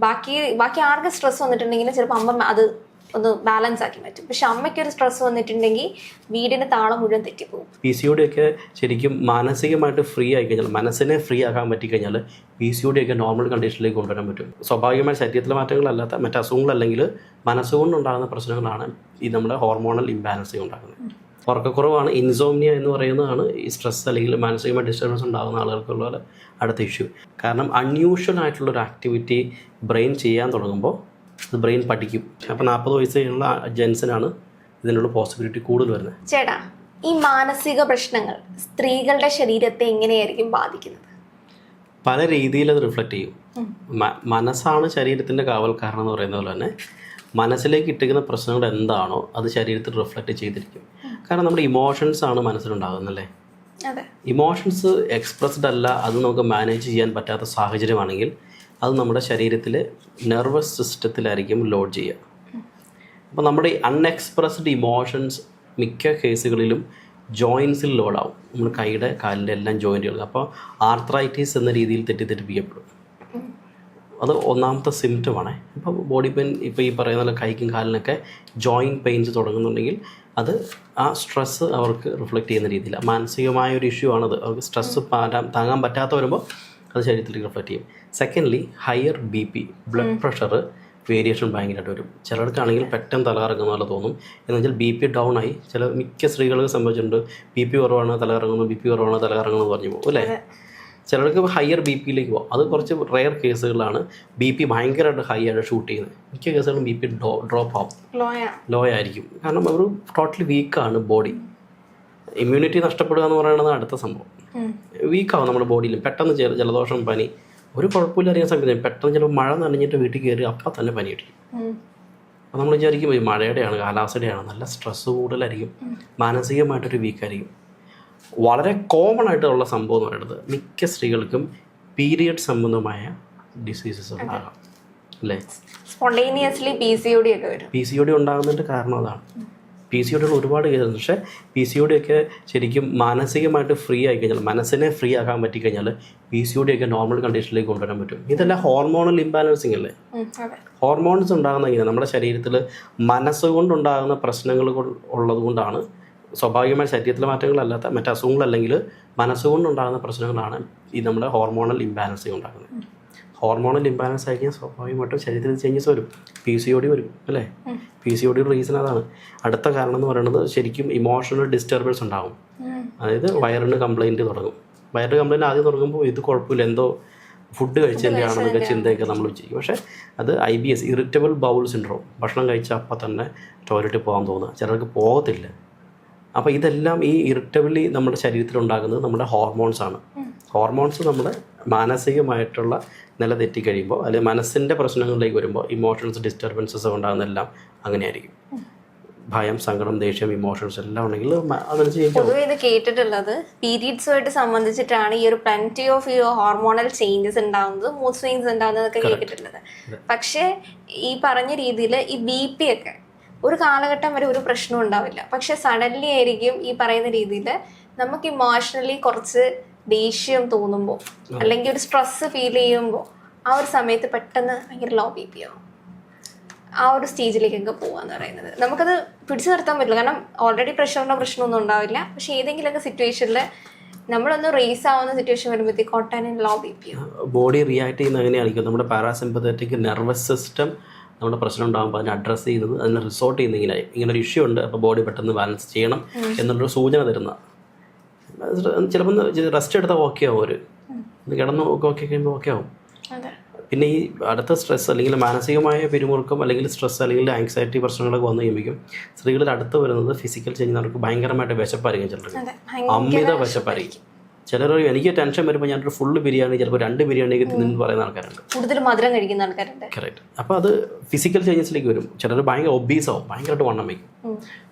ബാക്കി ബാക്കി ആർക്ക് സ്ട്രെസ് വന്നിട്ടുണ്ടെങ്കിലും ചിലപ്പോൾ അമ്മ അത് ഒന്ന് ബാലൻസ് ആക്കി പറ്റും പക്ഷെ അമ്മയ്ക്ക് ഒരു സ്ട്രെസ് വന്നിട്ടുണ്ടെങ്കിൽ വീടിന്റെ താളം മുഴുവൻ തെറ്റിപ്പോകും പി സി ഒ ഡി ഒക്കെ ശരിക്കും മാനസികമായിട്ട് ഫ്രീ ആയി കഴിഞ്ഞാൽ മനസ്സിനെ ഫ്രീ ആക്കാൻ പറ്റിക്കഴിഞ്ഞാൽ പി സി ഒ ഡി ഒക്കെ നോർമൽ കണ്ടീഷനിലേക്ക് കൊണ്ടുവരാൻ പറ്റും. സ്വാഭാവികമായ ശരീരത്തിലെ മാറ്റങ്ങളല്ലാത്ത മറ്റ് അസുഖങ്ങളല്ലെങ്കിൽ മനസ്സുകൊണ്ടുണ്ടാകുന്ന പ്രശ്നങ്ങളാണ് ഈ നമ്മുടെ ഹോർമോണൽ ഇംബാലൻസ് ഉണ്ടാക്കുന്നത് ഉറക്കക്കുറവാണ്. ഇൻസോമിയ എന്ന് പറയുന്നതാണ് ഈ സ്ട്രെസ് അല്ലെങ്കിൽ മാനസികമായ ഡിസ്റ്റർബൻസ് ഉണ്ടാകുന്ന ആളുകൾക്കുള്ള അടുത്ത ഇഷ്യൂ. കാരണം അൺയൂഷ്വൽ ആയിട്ടുള്ള ഒരു ആക്ടിവിറ്റി ബ്രെയിൻ ചെയ്യാൻ തുടങ്ങുമ്പോൾ അത് ബ്രെയിൻ പഠിക്കും. അപ്പോൾ നാൽപ്പത് വയസ്സ് കഴിഞ്ഞുള്ള ജെൻസിനാണ് ഇതിനുള്ള പോസിബിലിറ്റി കൂടുതൽ വരുന്നത്. ചേട്ടാ ഈ മാനസിക പ്രശ്നങ്ങൾ സ്ത്രീകളുടെ ശരീരത്തെ എങ്ങനെയായിരിക്കും ബാധിക്കുന്നത്? പല രീതിയിൽ അത് റിഫ്ലക്റ്റ് ചെയ്യും. മനസ്സാണ് ശരീരത്തിന്റെ കാവൽക്കാരൻ എന്ന് പറയുന്നത് പോലെ തന്നെ മനസ്സിലേക്ക് ഇട്ടിരിക്കുന്ന പ്രശ്നങ്ങൾ എന്താണോ അത് ശരീരത്തിൽ റിഫ്ലക്റ്റ് ചെയ്തിരിക്കും. കാരണം നമ്മുടെ ഇമോഷൻസ് ആണ് മനസ്സിലുണ്ടാകുന്നല്ലേ ഇമോഷൻസ് എക്സ്പ്രസ്ഡ് അല്ല അത് നമുക്ക് മാനേജ് ചെയ്യാൻ പറ്റാത്ത സാഹചര്യമാണെങ്കിൽ അത് നമ്മുടെ ശരീരത്തിലെ നെർവസ് സിസ്റ്റത്തിലായിരിക്കും ലോഡ് ചെയ്യുക. അപ്പോൾ നമ്മുടെ അൺഎക്സ്പ്രസ്ഡ് ഇമോഷൻസ് മിക്ക കേസുകളിലും ജോയിൻസിൽ ലോഡാവും നമ്മുടെ കൈയുടെ കാലിന്റെ എല്ലാം ജോയിന്റുകൾ അപ്പോൾ ആർത്രൈറ്റീസ് എന്ന രീതിയിൽ തെറ്റിദ്ധരിപ്പിക്കപ്പെടും. അത് ഒന്നാമത്തെ സിംറ്റമാണ് ഇപ്പോൾ ബോഡി പെയിൻ ഇപ്പോൾ ഈ പറയുന്ന പോലെ കൈക്കും കാലിനൊക്കെ ജോയിന്റ് പെയിൻസ് തുടങ്ങുന്നുണ്ടെങ്കിൽ അത് ആ സ്ട്രെസ്സ് അവർക്ക് റിഫ്ലക്റ്റ് ചെയ്യുന്ന രീതിയിൽ മാനസികമായ ഒരു ഇഷ്യൂ ആണത്. അവർക്ക് സ്ട്രെസ്സ് താങ്ങാൻ പറ്റാത്ത വരുമ്പോൾ അത് ശരീരത്തിൽ റിഫ്ലക്റ്റ് ചെയ്യും. Secondly higher B P blood pressure variation ഭയങ്കരമായിട്ട് വരും. ചിലർക്കാണെങ്കിൽ പെട്ടെന്ന് തലകറങ്ങുന്ന പോലെ തോന്നും. എന്ന് വെച്ചാൽ ബി പി ഡൗൺ ആയി ചില മിക്ക സ്ത്രീകൾക്ക് സംഭവിച്ചിട്ടുണ്ട്. ബി പി കുറവാണ് തലകറങ്ങുന്നു ബി പി കുറവാണ് തലകറങ്ങുന്നു പറഞ്ഞു പോകും അല്ലേ? ചിലർക്ക് ഹയർ ബി പിയിലേക്ക് പോകും അത് കുറച്ച് റെയർ കേസുകളാണ് ബി പി ഭയങ്കരമായിട്ട് ഹൈ ആയിട്ട് ഷൂട്ട് ചെയ്യുന്നത്. മിക്ക കേസുകളും ബി പി ഡ്രോ ഡ്രോപ്പ് ആവും. ലോ ആയിരിക്കും. കാരണം അവർ ടോട്ടലി വീക്കാണ് ബോഡി ഇമ്മ്യൂണിറ്റി നഷ്ടപ്പെടുക എന്ന് പറയുന്നത് അടുത്ത സംഭവം. വീക്കാവും നമ്മുടെ ബോഡിയിൽ പെട്ടെന്ന് ജല- ജലദോഷം പനി. ഒരു കുഴപ്പമില്ല അറിയാൻ സംഗതി പെട്ടെന്ന് ചിലപ്പോൾ മഴ നനഞ്ഞിട്ട് വീട്ടിൽ കയറി അപ്പം തന്നെ പനി അടിക്കും. അപ്പോൾ നമ്മൾ വിചാരിക്കും ഈ മഴയുടെയാണ് കാലാവസ്ഥയുടെയാണ് നല്ല സ്ട്രെസ് കൂടുതലായിരിക്കും. മാനസികമായിട്ടൊരു വീക്കായിരിക്കും വളരെ കോമൺ ആയിട്ടുള്ള സംഭവം എന്ന് പറയുന്നത് മിക്ക സ്ത്രീകൾക്കും പീരിയഡ് സംബന്ധമായ ഡിസീസസ് ഉണ്ടാകാം. അല്ലേ? Spontaneously P C O D ഒക്കെ വരും. പി സി ഒ ഡി ഉണ്ടാകുന്നതിന്റെ കാരണം അതാണ്. പി സി ഒ ഡി ഒരുപാട് കേസുണ്ട് പക്ഷേ പി സി ഒ ഡി ഒക്കെ ശരിക്കും മാനസികമായിട്ട് ഫ്രീ ആയി കഴിഞ്ഞാൽ മനസ്സിനെ ഫ്രീ ആക്കാൻ പറ്റിക്കഴിഞ്ഞാൽ പി സി ഒ ഡി ഒക്കെ നോർമൽ കണ്ടീഷനിലേക്ക് കൊണ്ടുവരാൻ പറ്റും. ഇതെല്ലാം ഹോർമോണൽ ഇംബാലൻസിങ് അല്ലേ? ഹോർമോൺസ് ഉണ്ടാകുന്ന ഇങ്ങനെ നമ്മുടെ ശരീരത്തിൽ മനസ്സുകൊണ്ടുണ്ടാകുന്ന പ്രശ്നങ്ങൾ ഉള്ളത് കൊണ്ടാണ് സ്വാഭാവികമായ ശരീരത്തിലെ മാറ്റങ്ങളല്ലാത്ത മറ്റ് അസുഖങ്ങളല്ലെങ്കിൽ മനസ്സുകൊണ്ടുണ്ടാകുന്ന പ്രശ്നങ്ങളാണ് ഈ നമ്മുടെ ഹോർമോണൽ ഇംബാലൻസ് ഉണ്ടാകുന്നത്. ഹോർമോണൽ ഇംബാലൻസ് ആയി കഴിഞ്ഞാൽ സ്വാഭാവികമായിട്ടും ശരീരത്തിൽ ചേഞ്ചസ് വരും. പി സി ഒ ഡി വരും അല്ലേ? പി സി ഒ ഡിയുടെ റീസൺ അതാണ്. അടുത്ത കാരണം എന്ന് പറയുന്നത് ശരിക്കും ഇമോഷണൽ ഡിസ്റ്റർബൻസ് ഉണ്ടാകും അതായത് വയറിന് കംപ്ലൈന്റ് തുടങ്ങും. വയറിന് കംപ്ലൈന്റ് ആദ്യം തുടങ്ങുമ്പോൾ ഇത് കുഴപ്പമില്ല. എന്തോ ഫുഡ് കഴിച്ചതിന്റെ ആണെന്നൊക്കെ ചിന്തയൊക്കെ നമ്മൾ വിചാരിക്കും. പക്ഷേ അത് I B S irritable bowel syndrome ഭക്ഷണം കഴിച്ച അപ്പം തന്നെ ടോയ്ലറ്റിൽ പോകാൻ തോന്നുക. ചിലർക്ക് പോകത്തില്ല. അപ്പോൾ ഇതെല്ലാം ഈ ഇറിറ്റബിളി നമ്മുടെ ശരീരത്തിൽ ഉണ്ടാകുന്നത് നമ്മുടെ ഹോർമോൺസ് ആണ്. ഹോർമോൺസ് നമ്മുടെ മാനസികമായിട്ടുള്ള നില തെറ്റിക്കഴിയുമ്പോൾ അല്ലെങ്കിൽ മനസ്സിന്റെ പ്രശ്നങ്ങളിലേക്ക് വരുമ്പോൾ ഇമോഷൻസ് ഡിസ്റ്റർബൻസസ് ഉണ്ടാകുന്നതെല്ലാം അങ്ങനെയായിരിക്കും. ഭയം സങ്കടം ദേഷ്യം ഇമോഷൻസ് എല്ലാം ഉണ്ടെങ്കിൽ പൊതുവെ ഇത് കേട്ടിട്ടുള്ളത് പീരീഡ്സുമായിട്ട് സംബന്ധിച്ചിട്ടാണ് ഈ ഒരു പ്ലന്റി ഓഫ് ഈ ഹോർമോണൽ ചേഞ്ചസ് ഉണ്ടാവുന്നത് മൂഡ് സ്വിങ്സ് ഉണ്ടാവുന്നതൊക്കെ കേട്ടിട്ടുള്ളത്. പക്ഷേ ഈ പറഞ്ഞ രീതിയിൽ ഈ ബി പി ഒക്കെ ഒരു കാലഘട്ടം വരെ ഒരു പ്രശ്നവും ഉണ്ടാവില്ല. പക്ഷെ സഡൻലി ആയിരിക്കും ഈ പറയുന്ന രീതിയിൽ നമുക്ക് ഇമോഷണലി കുറച്ച് ദേഷ്യം തോന്നുമ്പോൾ അല്ലെങ്കിൽ ഒരു സ്ട്രെസ് ഫീൽ ചെയ്യുമ്പോൾ ആ ഒരു സമയത്ത് പെട്ടെന്ന് ഭയങ്കര ലോ ബി പി ആവും. ആ ഒരു സ്റ്റേജിലേക്കൊക്കെ പോവാന്ന് പറയുന്നത്. നമുക്കത് പിടിച്ചു നിർത്താൻ പറ്റില്ല. കാരണം ഓൾറെഡി പ്രഷറിന്റെ പ്രശ്നമൊന്നും ഉണ്ടാവില്ല. പക്ഷെ ഏതെങ്കിലുമൊക്കെ സിറ്റുവേഷനിൽ നമ്മളൊന്ന് റേസ് ആവുന്ന സിറ്റുവേഷൻ വരുമ്പോഴത്തേക്ക് low B P body react ചെയ്യുന്ന എങ്ങനെയായിരിക്കും? നമ്മുടെ പാരാസിമ്പത്തറ്റിക് നെർവസ് സിസ്റ്റം നമ്മുടെ പ്രശ്നം ഉണ്ടാകുമ്പോൾ അതിനെ അഡ്രസ്സ് ചെയ്യുന്നത് അതിനെ റിസോർട്ട് ചെയ്യുന്നെങ്കിലായി ഇങ്ങനെ ഒരു ഇഷ്യൂ ഉണ്ട് അപ്പോൾ ബോഡി പെട്ടെന്ന് ബാലൻസ് ചെയ്യണം എന്നുള്ളൊരു സൂചന തരുന്ന. ചിലപ്പോൾ റെസ്റ്റ് എടുത്താൽ ഓക്കെ ആവും ഒരു കിടന്ന് ഓക്കെ കഴിയുമ്പോൾ ഓക്കെ ആവും. പിന്നെ ഈ അടുത്ത സ്ട്രെസ് അല്ലെങ്കിൽ മാനസികമായ പിരിമുറുക്കം അല്ലെങ്കിൽ സ്ട്രെസ് അല്ലെങ്കിൽ ആങ്സൈറ്റി പ്രശ്നങ്ങളൊക്കെ വന്നു കഴിയുമ്പോൾ സ്ത്രീകളിൽ അടുത്ത് വരുന്നത് ഫിസിക്കൽ ചേഞ്ച് അവർക്ക് ഭയങ്കരമായിട്ട് വിശപ്പായിരിക്കും ചിലർക്ക്. അമിത വിശപ്പായിരിക്കും. ചിലർ എനിക്ക് ടെൻഷൻ വരുമ്പോൾ ഞാനൊരു ഫുൾ ബിരിയാണി ചിലപ്പോൾ രണ്ട് ബിരിയാണി ബിരിയാണിയൊക്കെ തിന്നു പറയുന്ന ആൾക്കാരുണ്ട്. കൂടുതൽ മധുരം കഴിക്കുന്ന ആൾക്കാരുണ്ട്. കറക്റ്റ് അപ്പോൾ അത് ഫിസിക്കൽ ചേഞ്ചസിലേക്ക് വരും. ചിലർ ഭയങ്കര ഒബീസ് ആവും ഭയങ്കരമായിട്ട് വണ്ണം വയ്ക്കും.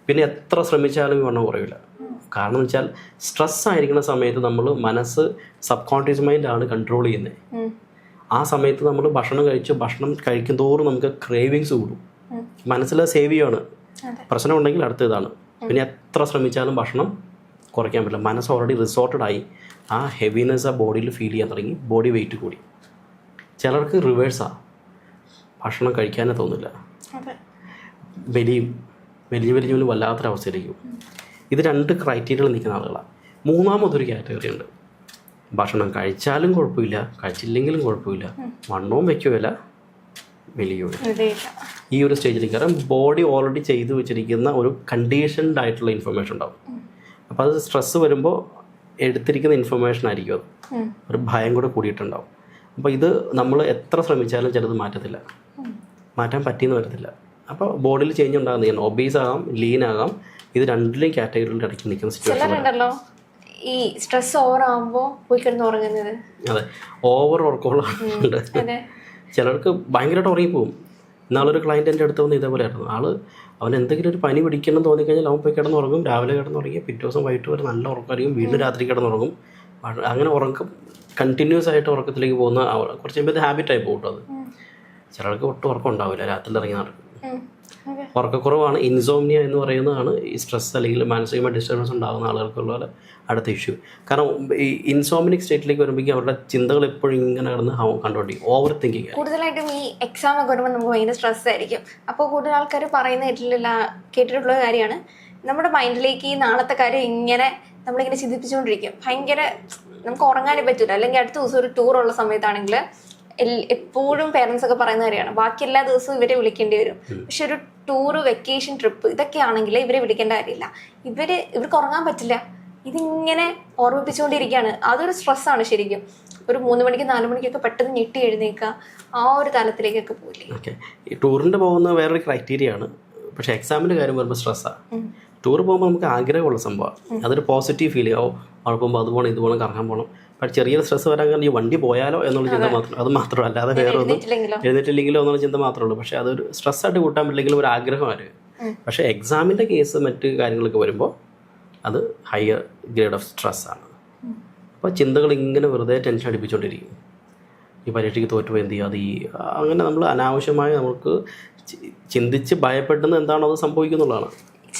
പിന്നെ എത്ര ശ്രമിച്ചാലും വണ്ണം കുറയില്ല കാരണം വെച്ചാൽ സ്ട്രെസ് ആയിരിക്കുന്ന സമയത്ത് നമ്മൾ മനസ്സ് സബ് കോൺഷ്യസ് മൈൻഡാണ് കൺട്രോൾ ചെയ്യുന്നത് ആ സമയത്ത് നമ്മൾ ഭക്ഷണം കഴിച്ച് ഭക്ഷണം കഴിക്കും തോറും നമുക്ക് ക്രേവിങ്സ് കൂടും. മനസ്സിൽ സേവ് ചെയ്യാണ് പ്രശ്നം ഉണ്ടെങ്കിൽ അടുത്ത ഇതാണ് പിന്നെ എത്ര ശ്രമിച്ചാലും ഭക്ഷണം കുറയ്ക്കാൻ പറ്റില്ല. മനസ്സ് ഓൾറെഡി റിസോർട്ടഡ് ആയി. ആ ഹെവിനെസ് ആ ബോഡിയിൽ ഫീൽ ചെയ്യാൻ തുടങ്ങി. ബോഡി വെയിറ്റ് കൂടി. ചിലർക്ക് റിവേഴ്സാണ് ഭക്ഷണം കഴിക്കാനേ തോന്നില്ല. വലിയും വലിയ വലിയ വല്ലാത്തൊരവസ്ഥയിലേക്കും ഇത് രണ്ട് ക്രൈറ്റീരിയയിൽ നിൽക്കുന്ന ആളുകളാണ് മൂന്നാമതൊരു കാറ്റഗറി ഉണ്ട്. ഭക്ഷണം കഴിച്ചാലും കുഴപ്പമില്ല. കഴിച്ചില്ലെങ്കിലും കുഴപ്പമില്ല. വണ്ണവും വയ്ക്കുകയില്ല വലിയ ഈ ഒരു സ്റ്റേജിലേക്ക് കാരണം ബോഡി ഓൾറെഡി ചെയ്തു വെച്ചിരിക്കുന്ന ഒരു കണ്ടീഷൻഡ് ആയിട്ടുള്ള ഇൻഫർമേഷൻ ഉണ്ടാവും. അപ്പോൾ അത് സ്ട്രെസ്സ് വരുമ്പോൾ എടുത്തിരിക്കുന്ന ഇൻഫർമേഷൻ ആയിരിക്കും അത്. ഒരു ഭയം കൂടെ കൂടിയിട്ടുണ്ടാവും. അപ്പോൾ ഇത് നമ്മൾ എത്ര ശ്രമിച്ചാലും ചിലത് മാറ്റത്തില്ല. മാറ്റാൻ പറ്റിയെന്ന് വരത്തില്ല. അപ്പോൾ ബോഡിയിൽ ചേഞ്ച് ഉണ്ടാകുന്ന ഒബീസ് ആകാം ലീൻ ആകാം. ഇത് രണ്ടിലും കാറ്റഗറിയിൽ ഇടയ്ക്ക് നിൽക്കുന്ന സിറ്റുവേഷൻ ഈ സ്ട്രെസ് ഓവർ ആകുമ്പോൾ പോയി കിടന്ന് ഉറങ്ങുന്നത്. അതെ. ഓവർ ഉറക്കമുള്ള ചിലർക്ക് ഭയങ്കരമായിട്ട് ഉറങ്ങിപ്പോവും. ഇന്നാളൊരു ക്ലയന്റ് എന്റെ അടുത്ത് വന്ന് ഇതേപോലെ ആയിരുന്നു. ആൾ അവൻ എന്തെങ്കിലും ഒരു പനി പിടിക്കണം തോന്നിക്കഴിഞ്ഞാൽ അവൻ പോയി കിടന്നുറങ്ങും. രാവിലെ കിടന്നുറങ്ങി പിറ്റേ ദിവസം വൈകിട്ട് വരെ നല്ല ഉറക്കമായിരിക്കും. വീണ്ടും രാത്രി കിടന്നുറങ്ങും. അങ്ങനെ ഉറക്കം കണ്ടിന്യൂസ് ആയിട്ട് ഉറക്കത്തിലേക്ക് പോകുന്ന കുറച്ച് കഴിയുമ്പോൾ ഹാബിറ്റായി പോകും കേട്ടോ അത്. ചിലർക്ക് ഒട്ടും ഉറക്കം ഉണ്ടാവില്ല. രാത്രി ഇറങ്ങി നടക്കും. ഉറക്കക്കുറവാണ്. ഇൻസോമിയ എന്ന് പറയുന്നതാണ് ഈ സ്ട്രെസ് അല്ലെങ്കിൽ മാനസികമായ ഡിസ്റ്റർബൻസ് ഉണ്ടാകുന്ന ആളുകൾക്കുള്ള അടുത്ത ഇഷ്യൂ കാരണം ഈ ഇൻസോമിനിക് സ്റ്റേറ്റിലേക്ക് വരുമ്പോഴേക്കും അവരുടെ ചിന്തകൾ എപ്പോഴും ഇങ്ങനെ കിടന്ന് കണ്ടുകൊണ്ടിരിക്കും. ഓവർ തിങ്കിങ് കൂടുതലായിട്ടും ഈ എക്സാം ഒക്കെ വരുമ്പോൾ നമുക്ക് ഭയങ്കര സ്ട്രെസ് ആയിരിക്കും. അപ്പോൾ കൂടുതൽ ആൾക്കാർ പറയുന്ന കേട്ടിട്ടില്ല കേട്ടിട്ടുള്ള കാര്യമാണ്. നമ്മുടെ മൈൻഡിലേക്ക് ഈ നാളത്തെ കാര്യം ഇങ്ങനെ നമ്മളിങ്ങനെ ചിന്തിപ്പിച്ചുകൊണ്ടിരിക്കും. ഭയങ്കര നമുക്ക് ഉറങ്ങാനേ പറ്റില്ല അല്ലെങ്കിൽ അടുത്ത ദിവസം ഒരു ടൂർ ഉള്ള സമയത്താണെങ്കിൽ എപ്പോഴും പേരൻസ് ഒക്കെ പറയുന്ന കാര്യമാണ്. ബാക്കി എല്ലാ ദിവസവും ഇവരെ വിളിക്കേണ്ടി വരും. പക്ഷെ ഒരു ടൂറ് വെക്കേഷൻ ട്രിപ്പ് ഇതൊക്കെ ആണെങ്കിൽ ഇവരെ വിളിക്കേണ്ട കാര്യമില്ല. ഇവർ ഇവർക്ക് ഉറങ്ങാൻ പറ്റില്ല. ഇതിങ്ങനെ ഓർമ്മിപ്പിച്ചുകൊണ്ടിരിക്കുകയാണ്. അതൊരു സ്ട്രെസ്സാണ് ശരിക്കും. ഒരു മൂന്ന് മണിക്ക് നാല് മണിക്കൊക്കെ പെട്ടെന്ന് ഞെട്ടി എഴുന്നേക്കുക ആ ഒരു തലത്തിലേക്കൊക്കെ പോയില്ലേ ഓക്കെ ഈ ടൂറിന്റെ പോകുന്ന വേറൊരു ക്രൈറ്റീരിയ ആണ്. പക്ഷേ എക്സാമിന്റെ കാര്യം വരുമ്പോൾ സ്ട്രെസ്സാണ് ടൂർ പോകുമ്പോൾ നമുക്ക് ആഗ്രഹമുള്ള സംഭവമാണ് അതൊരു പോസിറ്റീവ് ഫീൽ ചെയ്യാവും അവിടെ പോകുമ്പോൾ അത് പോകണം ഇത് പോകണം കറങ്ങാൻ പോകണം പക്ഷേ ചെറിയൊരു സ്ട്രെസ് വരാൻ കാരണം ഈ വണ്ടി പോയാലോ എന്നുള്ള ചിന്ത മാത്രം അത് മാത്രമല്ല അല്ലാതെ വേറെ ഒന്നും എഴുന്നേറ്റില്ലെങ്കിലോ? എന്നുള്ള ചിന്ത മാത്രമേ ഉള്ളൂ. പക്ഷേ അതൊരു സ്ട്രെസ്സായിട്ട് കൂട്ടാൻ പറ്റില്ലെങ്കിലും ഒരു ആഗ്രഹമാണ് പക്ഷേ എക്സാമിന്റെ കേസ് മറ്റ് കാര്യങ്ങളൊക്കെ വരുമ്പോൾ അത് ഹയർ ഗ്രേഡ് ഓഫ് സ്ട്രെസ് ആണ്. അപ്പോൾ ചിന്തകൾ ഇങ്ങനെ വെറുതെ ടെൻഷൻ അടിപ്പിച്ചുകൊണ്ടിരിക്കും ഈ പരീക്ഷയ്ക്ക് തോറ്റുപോയി എന്ത് ചെയ്യുക അത് ഈ അങ്ങനെ നമ്മൾ അനാവശ്യമായി നമുക്ക് ചിന്തിച്ച് ഭയപ്പെടുന്ന എന്താണോ അത് സംഭവിക്കുന്നുള്ളതാണ്.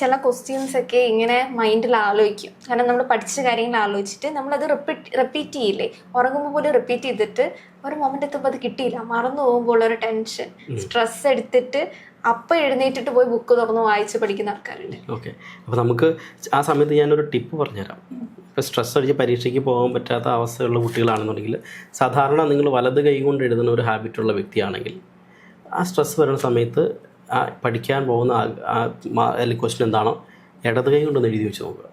ചില ക്വസ്റ്റ്യൻസ് ഒക്കെ ഇങ്ങനെ മൈൻഡിൽ ആലോചിക്കും. കാരണം നമ്മൾ പഠിച്ച കാര്യങ്ങൾ ആലോചിച്ചിട്ട് നമ്മളത് റിപ്പീറ്റ് റിപ്പീറ്റ് ചെയ്യില്ലേ? ഉറങ്ങുമ്പോൾ പോലും റിപ്പീറ്റ് ചെയ്തിട്ട് ഒരു മൊമെന്റ് എത്തുമ്പോൾ അത് കിട്ടിയില്ല. മറന്നു പോകുമ്പോൾ ഒരു ടെൻഷൻ സ്ട്രെസ് എടുത്തിട്ട് അപ്പം എഴുന്നേറ്റിട്ട് പോയി ബുക്ക് തുറന്ന് വായിച്ച് പഠിക്കുന്ന ആൾക്കാരുണ്ട്. ഓക്കെ അപ്പോൾ നമുക്ക് ആ സമയത്ത് ഞാനൊരു ടിപ്പ് പറഞ്ഞുതരാം. ഇപ്പോൾ സ്ട്രെസ് അടിച്ച് പരീക്ഷയ്ക്ക് പോകാൻ പറ്റാത്ത അവസ്ഥയുള്ള കുട്ടികളാണെന്നുണ്ടെങ്കിൽ സാധാരണ നിങ്ങൾ വലത് കൈ കൊണ്ട് എഴുതുന്ന ഒരു ഹാബിറ്റുള്ള വ്യക്തിയാണെങ്കിൽ ആ സ്ട്രെസ് വരുന്ന സമയത്ത് പഠിക്കാൻ പോകുന്ന ക്വസ്റ്റ്യൻ എന്താണോ ഇടത് കൈ കൊണ്ടൊന്ന് എഴുതി വെച്ച് നോക്കുക.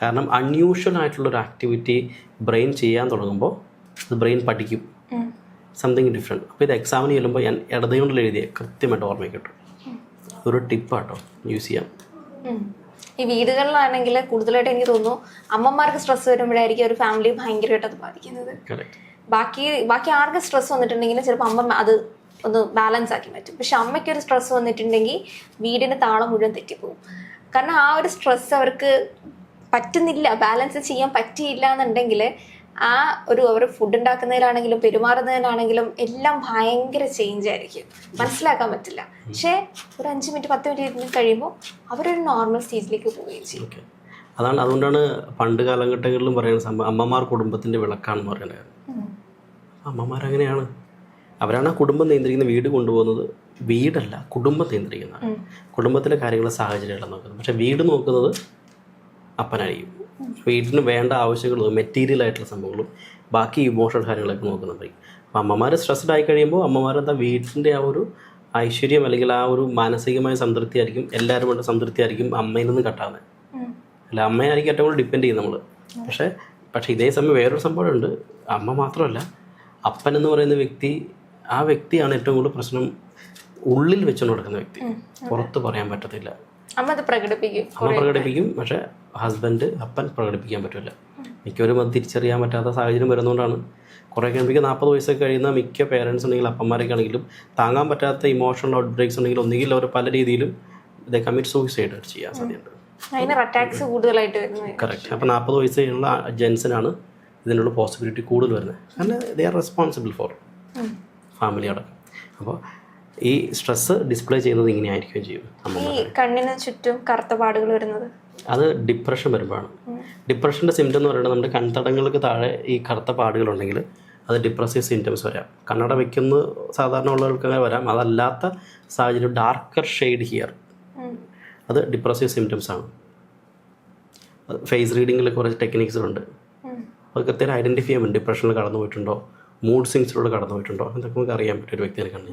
കാരണം അൺയൂഷ്വൽ ആയിട്ടുള്ള ഒരു ആക്ടിവിറ്റി ബ്രെയിൻ ചെയ്യാൻ തുടങ്ങുമ്പോൾ അത് ബ്രെയിൻ പഠിക്കും. സംതിങ് ഡിഫറെന്റ് അപ്പോൾ ഇത് എക്സാമിന് ചെല്ലുമ്പോൾ ഞാൻ ഇടത് കൊണ്ടിൽ എഴുതിയ? കൃത്യമായിട്ട് ഓർമ്മയ്ക്ക് കിട്ടും. ഒരു ടിപ്പാട്ടോ യൂസ് ചെയ്യാം ഈ വീടുകളിലാണെങ്കിൽ കൂടുതലായിട്ട് എനിക്ക് തോന്നുന്നു അമ്മമാർക്ക് സ്ട്രെസ് വരുമ്പോഴായിരിക്കും ഒരു ഫാമിലി ഭയങ്കരമായിട്ട് അത് ബാധിക്കുന്നത്. ബാക്കി ബാക്കി ആർക്ക് സ്ട്രെസ് വന്നിട്ടുണ്ടെങ്കിൽ ചിലപ്പോൾ അമ്മ അത് ഒന്ന് ബാലൻസ് ആക്കി മാറ്റും പക്ഷെ അമ്മയ്ക്ക് ഒരു സ്ട്രെസ് വന്നിട്ടുണ്ടെങ്കിൽ വീടിന് താളം മുഴുവൻ തെറ്റിപ്പോവും. കാരണം ആ ഒരു സ്ട്രെസ് അവർക്ക് പറ്റുന്നില്ല. ബാലൻസ് ചെയ്യാൻ പറ്റിയില്ല എന്നുണ്ടെങ്കിൽ ആ ഒരു അവർ ഫുഡ് ഉണ്ടാക്കുന്നതിലാണെങ്കിലും പെരുമാറുന്നതിലാണെങ്കിലും എല്ലാം ഭയങ്കര ചേഞ്ച് ആയിരിക്കും. മനസ്സിലാക്കാൻ പറ്റില്ല. പക്ഷേ ഒരു അഞ്ച് മിനിറ്റ് പത്ത് മിനിറ്റ് ഇരുന്ന് കഴിയുമ്പോൾ അവരൊരു നോർമൽ സ്റ്റേജിലേക്ക് പോവുകയും ചെയ്യും. അതാണ് അതുകൊണ്ടാണ് പണ്ട് കാലഘട്ടങ്ങളിലും പറയുന്ന സംഭവം അമ്മമാർ കുടുംബത്തിന്റെ വിളക്കാണെന്ന് പറയുന്നത്. അമ്മമാർ അമ്മമാരങ്ങനെയാണ്. അവരാണ് ആ കുടുംബം നിയന്ത്രിക്കുന്ന വീട് കൊണ്ടുപോകുന്നത്. വീടല്ല കുടുംബം നിയന്ത്രിക്കുന്ന കുടുംബത്തിലെ കാര്യങ്ങൾ സാഹചര്യങ്ങളാണ് നോക്കുന്നത്. പക്ഷെ വീട് നോക്കുന്നത് അപ്പനായിരിക്കും. വീടിന് വേണ്ട ആവശ്യങ്ങളും മെറ്റീരിയൽ ആയിട്ടുള്ള സംഭവങ്ങളും ബാക്കി ഇമോഷണൽ കാര്യങ്ങളൊക്കെ നോക്കുന്നുണ്ടായിരിക്കും അപ്പം അമ്മമാർ സ്ട്രെസ്ഡ് ആയി കഴിയുമ്പോൾ അമ്മമാരെന്താ വീട്ടിന്റെ ആ ഒരു ഐശ്വര്യം അല്ലെങ്കിൽ ആ ഒരു മാനസികമായ സംതൃപ്തി ആയിരിക്കും എല്ലാവരും കൊണ്ട് സംതൃപ്തി ആയിരിക്കും അമ്മയിൽ നിന്ന് കട്ടാവുന്നത് ഉം. അല്ല അമ്മയായിരിക്കും ഏറ്റവും കൂടുതൽ ഡിപ്പെൻഡ് ചെയ്യും നമ്മൾ പക്ഷേ പക്ഷേ ഇതേ സമയം വേറൊരു സംഭവമുണ്ട്. അമ്മ മാത്രമല്ല അപ്പൻ എന്ന് പറയുന്ന വ്യക്തി ആ വ്യക്തിയാണ് ഏറ്റവും കൂടുതൽ പ്രശ്നം ഉള്ളിൽ വെച്ചുകൊണ്ട് നടക്കുന്ന വ്യക്തി. പുറത്ത് പറയാൻ പറ്റത്തില്ല. അമ്മ അത് പ്രകടിപ്പിക്കും അമ്മ പ്രകടിപ്പിക്കും പക്ഷെ ഹസ്ബൻഡ് അപ്പൻ പ്രകടിപ്പിക്കാൻ പറ്റില്ല. മിക്കവരും അത് തിരിച്ചറിയാൻ പറ്റാത്ത സാഹചര്യം വരുന്നതുകൊണ്ടാണ്. കുറേ കഴിയുമ്പോൾ നാൽപ്പത് വയസ്സൊക്കെ കഴിയുന്ന മിക്ക പേരൻസ് ഉണ്ടെങ്കിൽ അപ്പന്മാരൊക്കെ ആണെങ്കിലും താങ്ങാൻ പറ്റാത്ത ഇമോഷണൽ ഔട്ട് ബ്രേക്സ് ഉണ്ടെങ്കിൽ ഒന്നുകിൽ അവർ പല രീതിയിലും ഇത് കമ്മിറ്റ് സൂയിസൈഡ് ചെയ്യാൻ സാധ്യതയുണ്ട്. അറ്റാക്സ് കൂടുതലായിട്ട് വരുന്നത് കറക്റ്റ് അപ്പോൾ നാൽപ്പത് വയസ്സ് കഴിയുള്ള ജെൻസിനാണ് ഇതിനുള്ള പോസിബിലിറ്റി കൂടുതൽ വരുന്നത്. കാരണം they are responsible for family അടക്കം അപ്പോൾ ഈ സ്ട്രെസ് ഡിസ്പ്ലേ ചെയ്യുന്നത് ഇങ്ങനെ ആയിരിക്കുകയും ചെയ്യും ഈ കണ്ണിന് ചുറ്റും കറുത്ത പാടുകൾ വരുന്നത്? അത് ഡിപ്രഷൻ വരുമ്പോഴാണ്. ഡിപ്രഷന്റെ സിംറ്റം എന്ന് പറയുന്നത് നമ്മുടെ കൺതടങ്ങൾക്ക് താഴെ ഈ കറുത്ത പാടുകളുണ്ടെങ്കിൽ അത് ഡിപ്രസീവ് സിംറ്റംസ് വരാം. കണ്ണട വെക്കുന്ന സാധാരണ ഉള്ളവർക്ക് അങ്ങനെ വരാം. അതല്ലാത്ത സാഹചര്യം ഡാർക്കർ ഷെയ്ഡ് ഹിയർ അത് ഡിപ്രസീവ് സിംറ്റംസ് ആണ്. ഫേസ് റീഡിങ്ങിൽ കുറച്ച് ടെക്നിക്സുകളുണ്ട് അത് കൃത്യമായിട്ട് ഐഡന്റിഫൈ ചെയ്യാൻ പറ്റും ഡിപ്രഷനിൽ കടന്നു പോയിട്ടുണ്ടോ മൂഡ് സ്വിങ്സിലൂടെ കടന്നു പോയിട്ടുണ്ടോ എന്തൊക്കെ നമുക്ക് അറിയാൻ പറ്റും ഒരു വ്യക്തിനെ കണ്ട്.